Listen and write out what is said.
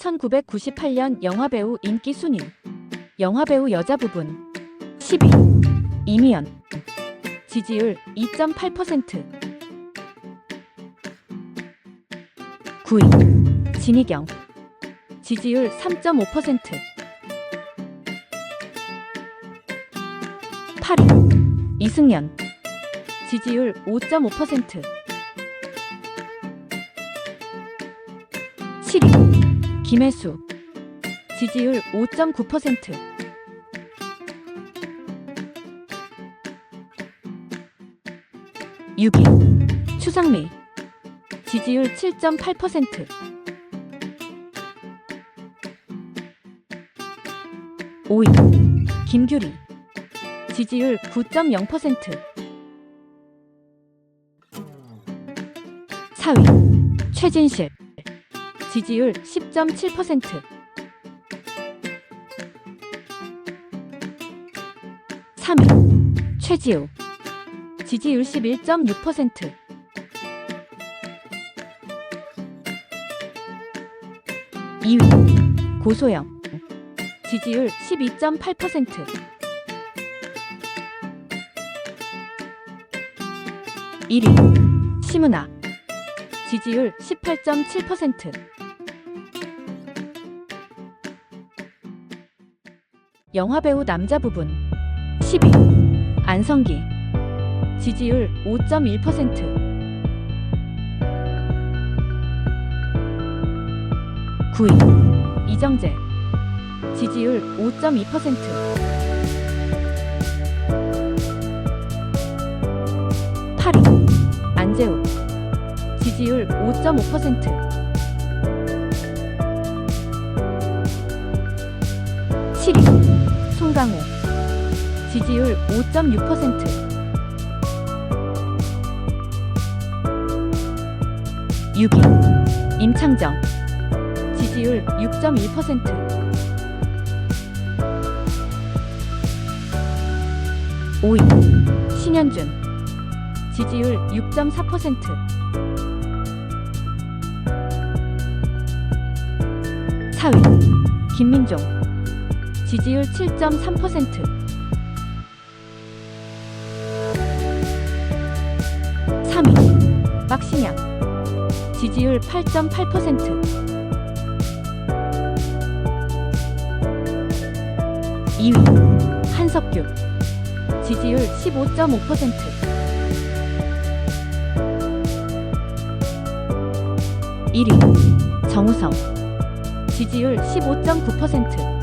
1998년 영화배우 인기 순위. 영화배우 여자 부분. 10위 이미연. 지지율 2.8% 9위. 진희경. 지지율 3.5% 8위. 이승연. 지지율 5.5% 7위 김혜수. 지지율 5.9% 6위 추상미. 지지율 7.8% 5위. 김규리. 지지율 9.0% 4위. 최진실 지지율 10.7% 3위 최지우. 지지율 11.6% 2위 고소영. 지지율 12.8% 1위 심은아 지지율 18.7% 영화배우 남자 부분 10위 안성기. 지지율 5.1% 9위. 이정재. 지지율 5.2% 8위. 안재욱 지지율 5.5% 7위 송강호. 지지율 5.6% 6위 임창정. 지지율 6.1% 5위 신현준. 지지율 6.4% 4위 김민종. 지지율 7.3% 3위 박신양. 지지율 8.8% 2위 한석규. 지지율 15.5% 1위 정우성 지지율 15.9%